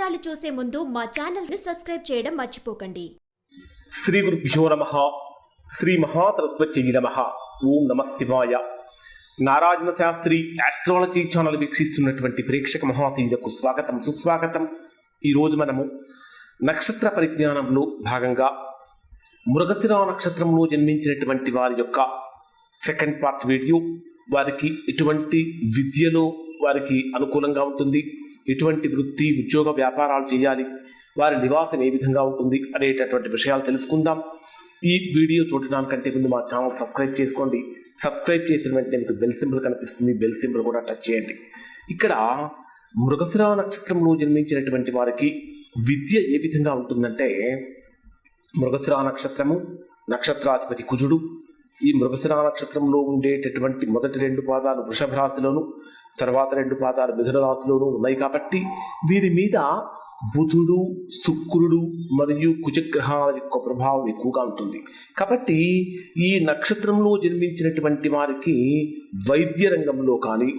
వివరాలు చూసే ముందు మా ఛానల్ని సబ్స్క్రైబ్ చేయడం మర్చిపోకండి. శ్రీ గురుభ్యో నమ. శ్రీ మహాసరస్వతి నమ. ఓం నమ శివాయ. నారాయణ శాస్త్రి ఆస్ట్రాలజీ ఛానల్ వీక్షిస్తున్నటువంటి ప్రేక్షక మహాశీలకు స్వాగతం సుస్వాగతం. ఈరోజు మనము నక్షత్ర పరిజ్ఞానంలో భాగంగా మృగశిర నక్షత్రంలో జన్మించినటువంటి వారి యొక్క సెకండ్ పార్ట్ వీడియో వారికి ఎటువంటి విద్యలో వారికి అనుకూలంగా ఉంటుంది ఎటువంటి వృత్తి ఉద్యోగ వ్యాపారాలు చేయాలి. వారి నివాసం ఏ విధంగా ఉంటుంది అనేటటువంటి విషయాలు తెలుసుకుందాం. ఈ వీడియో చూడడానికంటే ముందు మా ఛానల్ సబ్స్క్రైబ్ చేసుకోండి. సబ్స్క్రైబ్ చేసిన వెంటనే మీకు బెల్ సింబల్ కనిపిస్తుంది. బెల్ సింబల్ కూడా టచ్ చేయండి. ఇక్కడ మృగశిర నక్షత్రంలో జన్మించినటువంటి వారికి విద్య ఏ విధంగా ఉంటుందంటే మృగశిర నక్షత్రము నక్షత్రాధిపతి కుజుడు ఈ మృగశిర నక్షత్రంలో ఉండేటటువంటి మొదటి రెండు పాదాలు వృషభ రాశిలోను తర్వాత రెండు పాదాలు మిథున రాశిలోను ఉన్నాయి కాబట్టి వీరి మీద బుధుడు శుక్రుడు మరియు కుజగ్రహాల యొక్క ప్రభావం ఎక్కువగా ఉంటుంది. కాబట్టి ఈ నక్షత్రంలో జన్మించినటువంటి వారికి వైద్య రంగంలో కానీ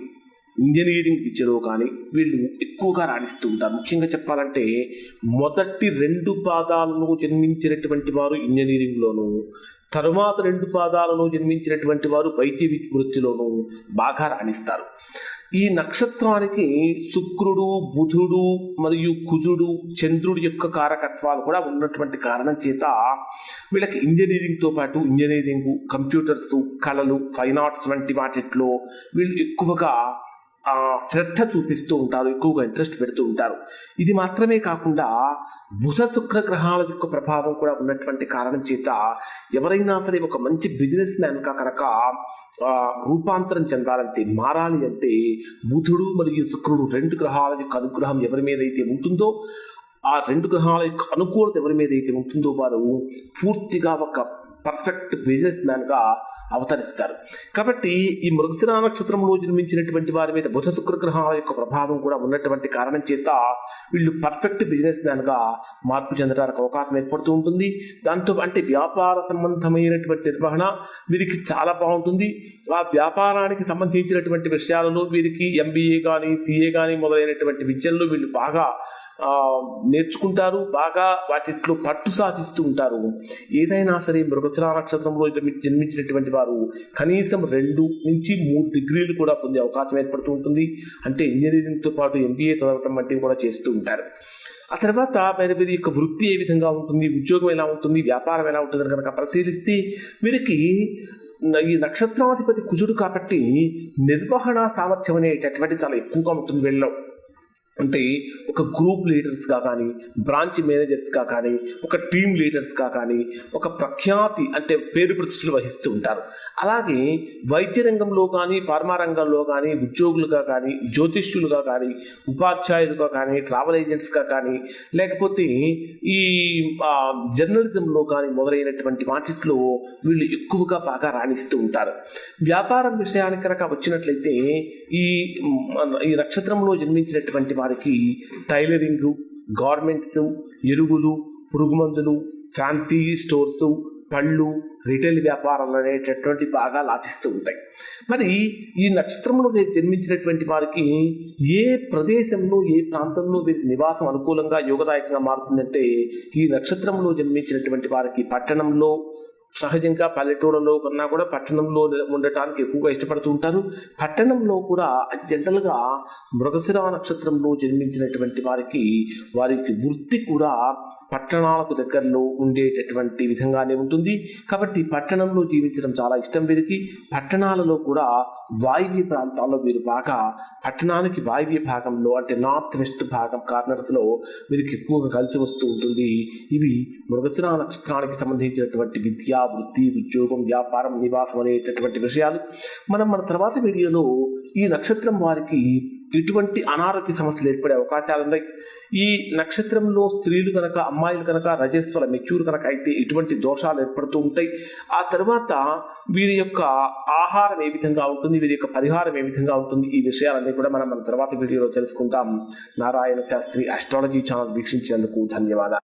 ఇంజనీరింగ్ విద్యలో కానీ వీళ్ళు ఎక్కువగా రాణిస్తూ ఉంటారు. ముఖ్యంగా చెప్పాలంటే మొదటి రెండు పాదాలలో జన్మించినటువంటి వారు ఇంజనీరింగ్లోను తరువాత రెండు పాదాలలో జన్మించినటువంటి వారు వైద్య వృత్తిలోనూ బాగా రాణిస్తారు. ఈ నక్షత్రానికి శుక్రుడు బుధుడు మరియు కుజుడు చంద్రుడి యొక్క కారకత్వాలు కూడా ఉన్నటువంటి కారణం చేత వీళ్ళకి ఇంజనీరింగ్తో పాటు ఇంజనీరింగ్ కంప్యూటర్స్ కళలు ఫైన్ ఆర్ట్స్ వంటి వాటిట్లో వీళ్ళు ఎక్కువగా శ్రద్ధ చూపిస్తూ ఉంటారు ఎక్కువగా ఇంట్రెస్ట్ పెడుతూ ఉంటారు. ఇది మాత్రమే కాకుండా బుధ శుక్ర గ్రహాల యొక్క ప్రభావం కూడా ఉన్నటువంటి కారణం చేత ఎవరైనా సరే ఒక మంచి బిజినెస్ మ్యాన్గా కనుక ఆ, రూపాంతరం చెందాలంటే మారాలి అంటే బుధుడు మరియు శుక్రుడు రెండు గ్రహాల యొక్క అనుగ్రహం ఎవరి మీద అయితే ఉంటుందో ఆ రెండు గ్రహాల యొక్క అనుకూలత ఎవరి మీద అయితే ఉంటుందో వారు పూర్తిగా ఒక పర్ఫెక్ట్ బిజినెస్ మ్యాన్గా అవతరిస్తారు. కాబట్టి ఈ మృగశిరా నక్షత్రంలో జన్మించినటువంటి వారి మీద బుధ శుక్రగ్రహాల యొక్క ప్రభావం కూడా ఉన్నటువంటి కారణం చేత వీళ్ళు పర్ఫెక్ట్ బిజినెస్ మ్యాన్గా మార్పు చెందడానికి అవకాశం ఏర్పడుతూ ఉంటుంది. దాంతో అంటే వ్యాపార సంబంధమైనటువంటి నిర్వహణ వీరికి చాలా బాగుంటుంది. ఆ వ్యాపారానికి సంబంధించినటువంటి విషయాలలో వీరికి ఎంబీఏ కానీ సిఏ కానీ మొదలైనటువంటి విద్యల్లో వీళ్ళు బాగా నేర్చుకుంటారు. బాగా వాటిట్లో పట్టు సాధిస్తూ ఉంటారు. ఏదైనా సరే వృషణ నక్షత్రంలో జన్మించినటువంటి వారు కనీసం రెండు నుంచి మూడు డిగ్రీలు కూడా పొందే అవకాశం ఏర్పడుతూ ఉంటుంది. అంటే ఇంజనీరింగ్తో పాటు ఎంబీఏ చదవటం వంటివి కూడా చేస్తూ ఉంటారు. ఆ తర్వాత మరి వీరి యొక్క వృత్తి ఏ విధంగా ఉంటుంది? ఉద్యోగం ఎలా ఉంటుంది? వ్యాపారం ఎలా ఉంటుంది? కనుక పరిశీలిస్తే వీరికి ఈ నక్షత్రాధిపతి కుజుడు కాబట్టి నిర్వహణ సామర్థ్యం అనేటటువంటి చాలా ఎక్కువగా ఉంటుంది వీళ్ళలో. అంటే ఒక గ్రూప్ లీడర్స్గా కానీ బ్రాంచ్ మేనేజర్స్గా కానీ ఒక టీమ్ లీడర్స్గా కానీ ఒక ప్రఖ్యాతి అంటే పేరు ప్రతిష్టలు వహిస్తూ ఉంటారు. అలాగే వైద్య రంగంలో కానీ ఫార్మా రంగంలో కానీ ఉద్యోగులుగా కానీ జ్యోతిష్యులుగా కానీ ఉపాధ్యాయులుగా కానీ ట్రావెల్ ఏజెంట్స్గా కానీ లేకపోతే ఈ జర్నలిజంలో కానీ మొదలైనటువంటి వాటిట్లో వీళ్ళు ఎక్కువగా బాగా రాణిస్తూ ఉంటారు. వ్యాపారం విషయానికి కనుక వచ్చినట్లయితే ఈ ఈ నక్షత్రంలో జన్మించినటువంటి వారికి టైలరింగ్ గార్మెంట్స్ ఎరువులు పురుగుమందులు ఫ్యాన్సీ స్టోర్స్ పళ్ళు రిటైల్ వ్యాపారాలు అనేటటువంటి బాగా లాభిస్తూ ఉంటాయి. మరి ఈ నక్షత్రంలో జన్మించినటువంటి వారికి ఏ ప్రదేశంలో ఏ ప్రాంతంలో వీరి నివాసం అనుకూలంగా యోగదాయకంగా మారుతుందంటే ఈ నక్షత్రంలో జన్మించినటువంటి వారికి పట్టణంలో సహజంగా పల్లెటూళ్ళలో కన్నా కూడా పట్టణంలో ఉండటానికి ఎక్కువగా ఇష్టపడుతూ ఉంటారు. పట్టణంలో కూడా జనరల్గా మృగశిర నక్షత్రంలో జన్మించినటువంటి వారికి వారికి వృత్తి కూడా పట్టణాలకు దగ్గరలో ఉండేటటువంటి విధంగానే ఉంటుంది. కాబట్టి పట్టణంలో జీవించడం చాలా ఇష్టం వీరికి. పట్టణాలలో కూడా వాయువ్య ప్రాంతాల్లో వీరు బాగా పట్టణానికి వాయువ్య భాగంలో అంటే నార్త్ వెస్ట్ భాగం కార్నర్స్లో వీరికి ఎక్కువగా కలిసి వస్తూ ఉంటుంది. ఇవి మృగశిర నక్షత్రానికి సంబంధించినటువంటి విద్య వృత్తి ఉద్యోగం వ్యాపారం నివాసం అనేటటువంటి విషయాలు. మనం మన తర్వాత వీడియోలో ఈ నక్షత్రం వారికి ఎటువంటి అనారోగ్య సమస్యలు ఏర్పడే అవకాశాలు ఉన్నాయి. ఈ నక్షత్రంలో స్త్రీలు కనుక అమ్మాయిలు కనుక రజస్వల మెచ్యూర్ కనుక అయితే ఎటువంటి దోషాలు ఏర్పడుతూ ఉంటాయి. ఆ తర్వాత వీరి యొక్క ఆహారం ఏ విధంగా ఉంటుంది వీరి యొక్క పరిహారం ఏ విధంగా ఉంటుంది ఈ విషయాలన్నీ కూడా మనం మన తర్వాత వీడియోలో తెలుసుకుంటాం నారాయణ శాస్త్రి అస్ట్రాలజీ ఛానల్ వీక్షించినందుకు ధన్యవాదాలు.